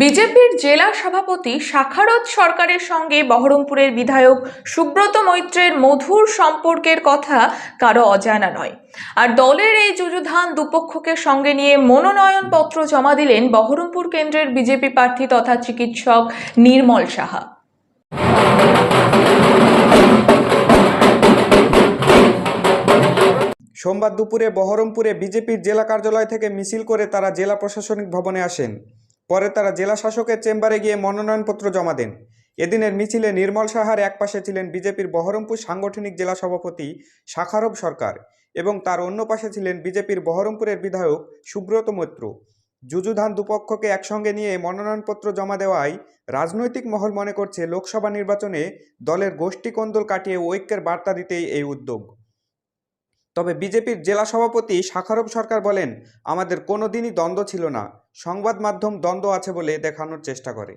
বিজেপির জেলা সভাপতি শাখারত সরকারের সঙ্গে বহরমপুরের বিধায়ক সুব্রত মৈত্রের মধুর সম্পর্কের কথা কারও অজানা নয়। আর দলের এই যুযুধান দুপক্ষকে সঙ্গে নিয়ে মনোনয়নপত্র জমা দিলেন বহরমপুর কেন্দ্রের বিজেপি প্রার্থী তথা চিকিৎসক নির্মল সাহা। সোমবার দুপুরে বহরমপুরে বিজেপির জেলা কার্যালয় থেকে মিছিল করে তারা জেলা প্রশাসনিক ভবনে আসেন। পরে তারা জেলা শাসকের চেম্বারে গিয়ে মনোনয়নপত্র জমা দেন। এদিনের মিছিলে নির্মল সাহার একপাশে ছিলেন বিজেপির বহরমপুর সাংগঠনিক জেলা সভাপতি শাখারব সরকার এবং তার অন্য পাশে ছিলেন বিজেপির বহরমপুরের বিধায়ক সুব্রত মৈত্র। যুযুধান দুপক্ষকে একসঙ্গে নিয়ে মনোনয়নপত্র জমা দেওয়ায় রাজনৈতিক মহল মনে করছে, লোকসভা নির্বাচনে দলের গোষ্ঠী কোন্দল কাটিয়ে ঐক্যের বার্তা দিতেই এই উদ্যোগ। তবে বিজেপির জেলা সভাপতি শাখারব সরকার বলেন, আমাদের কোনো দিনই দ্বন্দ্ব ছিল না। সংবাদ মাধ্যম দ্বন্দ্ব আছে বলে দেখানোর চেষ্টা করে।